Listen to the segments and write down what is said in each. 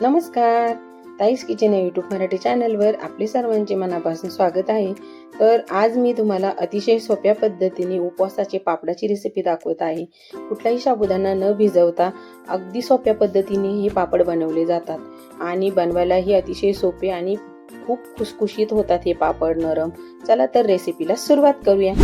नमस्कार. ताईस किचन या यूट्यूब मराठी चॅनलवर आपले सर्वांचे मनापासून स्वागत आहे. तर आज मी तुम्हाला अतिशय सोप्या पद्धतीने उपवासाचे पापडाची रेसिपी दाखवत आहे. कुठलाही साबुदाणा न भिजवता अगदी सोप्या पद्धतीने हे पापड बनवले जातात. आणि बनवायलाही अतिशय सोपे आणि खूप खुसखुशीत होतात हे पापड नरम. चला तर रेसिपीला सुरुवात करूया.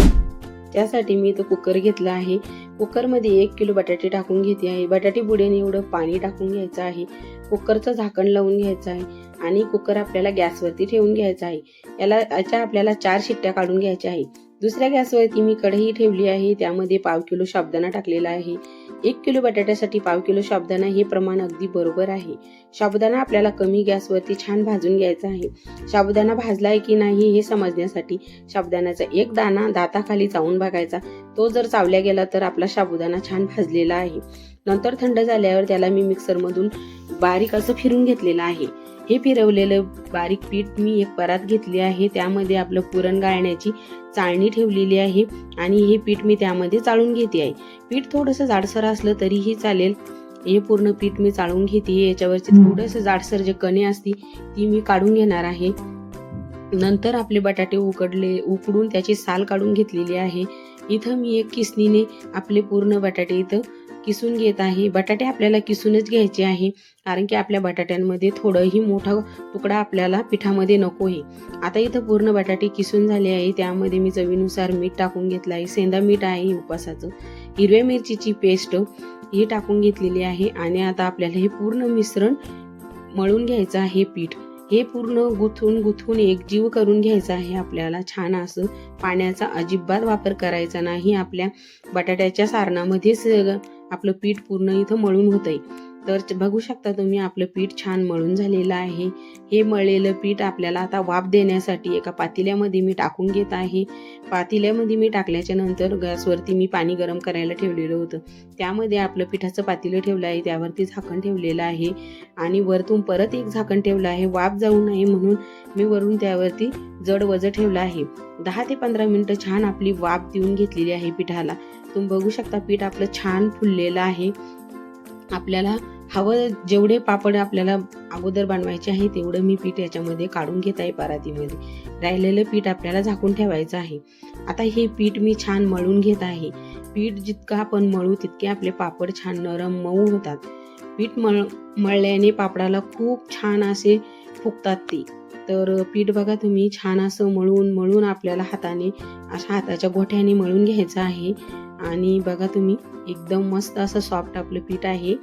त्यासाठी मी तो कुकर घेतला आहे. कुकरमध्ये एक किलो बटाटे टाकून घेते आहे. बटाटे बुडेने एवढं पाणी टाकून घ्यायचं आहे. कुकरचं झाकण लावून घ्यायचं आहे आणि कुकर आपल्याला गॅसवरती ठेवून घ्यायचा आहे. याला याच्या आपल्याला चार शिट्ट्या काढून घ्यायच्या आहे. दुसऱ्या गॅसवरती मी कढई ठेवली आहे त्यामध्ये पाव किलो साबदाणा टाकलेला आहे. एक किलो बटाट्यासाठी पाव किलो शाबदाणा हे प्रमाण अगदी बरोबर आहे. साबुदाणा आपल्याला कमी गॅसवरती छान भाजून घ्यायचा आहे. साबुदाणा भाजलाय की नाही हे समजण्यासाठी साबुदाण्याचा एक दाना दाताखाली चावून बघायचा. तो जर चावल्या गेला तर आपला साबुदाणा छान भाजलेला आहे. नंतर थंड झाल्यावर त्याला मी मिक्सरमधून बारीक असं फिरून घेतलेलं आहे. हे फिरवलेलं बारीक पीठ मी एक परात घेतली आहे. त्यामध्ये आपलं पुरण गाळण्याची चाळणी ठेवलेली आहे आणि हे पीठ मी त्यामध्ये चाळून घेते आहे. पीठ थोडंसं जाडसर असलं तरीही चालेल. हे पूर्ण पीठ मी चाळून घेते याच्यावरची थोडंसं जाडसर जे कणे असती ती मी काढून घेणार आहे. नंतर आपले बटाटे उकडले उकडून त्याची साल काढून घेतलेली आहे. इथं मी एक किसनीने आपले पूर्ण बटाटे इथं किसून घेत आहे. बटाटे आपल्याला किसूनच घ्यायचे आहे. कारण की आपल्या बटाट्यांमध्ये थोडंही मोठा तुकडा आपल्याला पिठामध्ये नको आहे आता इथं पूर्ण बटाटे किसून झाले आहे. त्यामध्ये मी चवीनुसार मीठ टाकून घेतलं आहे. सेंदा मीठ आहे उपासाचं. हिरव्या मिरचीची पेस्ट ही टाकून घेतलेली आहे. आणि आता आपल्याला हे पूर्ण मिश्रण मळून घ्यायचं आहे पीठ. हे पूर्ण गुथून गुथून एकजीव करून घ्यायचं आहे आपल्याला. छान असं पाण्याचा अजिबात वापर करायचा नाही. आपल्या बटाट्याच्या सारणामध्येच आपलं पीठ पूर्ण इथं मळून होतंय. तर बघू शकता तुम्ही आपलं पीठ छान मळून झालेलं आहे. हे मळलेलं पीठ आपल्याला आता वाफ देण्यासाठी एका पातेल्यामध्ये मी टाकून घेत आहे. पातेल्यामध्ये मी टाकल्याच्या नंतर गॅसवरती मी पाणी गरम करायला ठेवलेलं होतं. त्यामध्ये आपलं पिठाचं पातेलं ठेवलं आहे त्यावरती झाकण ठेवलेलं आहे आणि वरतून परत एक झाकण ठेवलं आहे. वाफ जाऊ नये म्हणून मी वरून त्यावरती जड वजं ठेवलं आहे. दहा ते पंधरा मिनटं छान आपली वाफ देऊन घेतलेली आहे पिठाला. तुम्ही बघू शकता पीठ आपलं छान फुललेलं आहे. आपल्याला हवं जेवढे पापड आपल्याला अगोदर बनवायचे आहे तेवढं मी पीठ याच्यामध्ये काढून घेत आहे परातीमध्ये. राहिलेलं पीठ आपल्याला झाकून ठेवायचं आहे. आता हे पीठ मी छान मळून घेत आहे. पीठ जितकं आपण मळू तितके आपले पापड छान नरम मऊ होतात. पीठ मळ मळल्याने पापडाला खूप छान असे फुगतात ते. तर पीठ बघा तुम्ही छान असं मळून मळून आपल्याला हाताने अशा हाताच्या गोठ्याने मळून घ्यायचं आहे. आणि बघा तुम्ही एकदम मस्त असं सॉफ्ट आपलं पीठ आहे.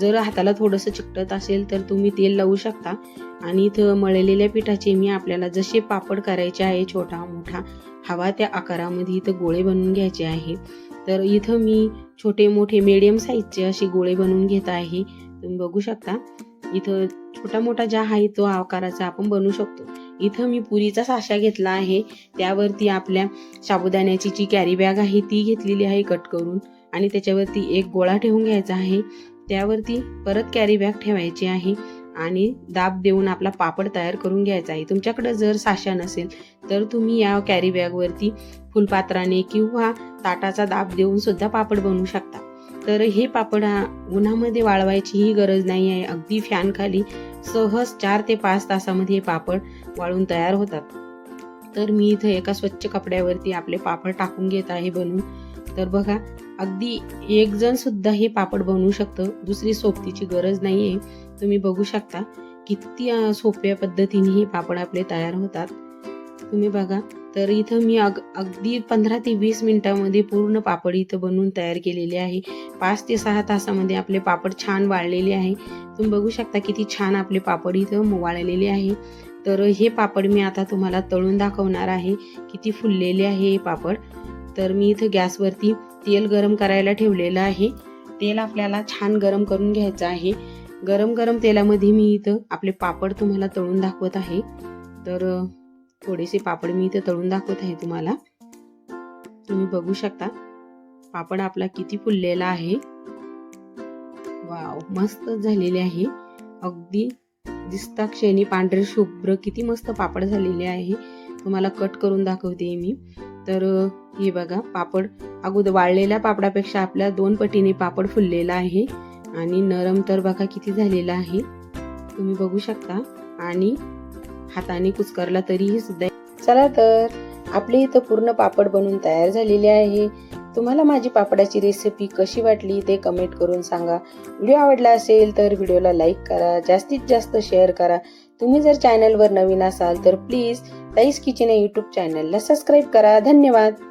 जर हाताला थोडंसं चिकटत असेल तर तुम्ही तेल लावू शकता. आणि इथं मळलेल्या पिठाचे मी आपल्याला जसे पापड करायचे आहे छोटा मोठा हवा त्या आकारामध्ये इथं गोळे बनवून घ्यायचे आहे. तर इथं मी छोटे मोठे मीडियम साईजचे असे गोळे बनवून घेत आहे. तुम्ही बघू शकता. इथं छोटा मोठा ज्या आहे तो आकाराचा आपण बनवू शकतो. इथं मी पुरीचा साशा घेतला आहे. त्यावरती आपल्या साबुदाण्याची जी कॅरी बॅग आहे ती घेतलेली आहे कट करून. आणि त्याच्यावरती एक गोळा ठेवून घ्यायचा आहे. त्यावरती परत कॅरी बॅग ठेवायची आहे आणि दाब देऊन आपला पापड तयार करून घ्यायचा आहे. तुमच्याकडे जर साशा नसेल तर तुम्ही या कॅरी बॅगवरती फुलपात्राने किंवा ताटाचा दाब देऊन सुद्धा पापड बनवू शकता. तर हे पापड उन्हामध्ये वाळवायचीही गरज नाही आहे. अगदी फॅनखाली सहज चार ते पाच तासामध्ये हे पापड वाळून तयार होतात. तर मी इथं एका स्वच्छ कपड्यावरती आपले पापड टाकून घेत आहे बनवून. तर बघा अगदी एक जण सुद्धा हे पापड बनवू शकतं. दुसरी सोबतीची गरज नाही आहे तुम्ही बघू शकता किती सोप्या पद्धतीने हे पापड आपले तयार होतात. तुम्ही बघा तर इथं मी अग अगदी पंधरा ते वीस मिनिटामध्ये पूर्ण पापड इथं बनवून तयार केलेले आहे. पाच ते सहा तासामध्ये आपले पापड छान वाळलेले आहे. तुम्ही बघू शकता किती छान आपले पापड इथं वाळलेले आहे. तर हे पापड मी आता तुम्हाला तळून दाखवणार आहे. किती फुललेले आहे हे पापड. तर मी इथं गॅसवरती तेल गरम करायला ठेवलेलं आहे. तेल आपल्याला छान गरम करून घ्यायचं आहे. गरम गरम तेलामध्ये मी इथं आपले पापड तुम्हाला तळून दाखवत आहे. तर थोडेसे पापड मी इथं तळून दाखवत आहे तुम्हाला. तुम्ही बघू शकता. पापड आपला किती फुललेला आहे. वाव मस्त झालेले आहे. अगदी दिसता क्षणी पांढरे शुभ्र किती मस्त पापड झालेले आहे. तुम्हाला कट करून दाखवते मी. तर हे बघा पापड. अगोदर वाळलेल्या पापडापेक्षा आपल्या दोन पटीने पापड फुललेला आहे. आणि नरम तर बघा किती झालेला आहे. तुम्ही बघू शकता. आणि हाताने कुस्करला तरीही सुद्धा. चला तर आपले इथं पूर्ण पापड बनवून तयार झालेली आहे. तुम्हाला माझी पापडाची रेसिपी कशी वाटली ते कमेंट करून सांगा. व्हिडिओ आवडला असेल तर व्हिडिओला लाईक करा. जास्तीत जास्त शेअर करा. तुम्ही जर चॅनलवर नवीन असाल तर प्लीज ताईस किचन या यूट्यूब चॅनलला सबस्क्राईब करा. धन्यवाद.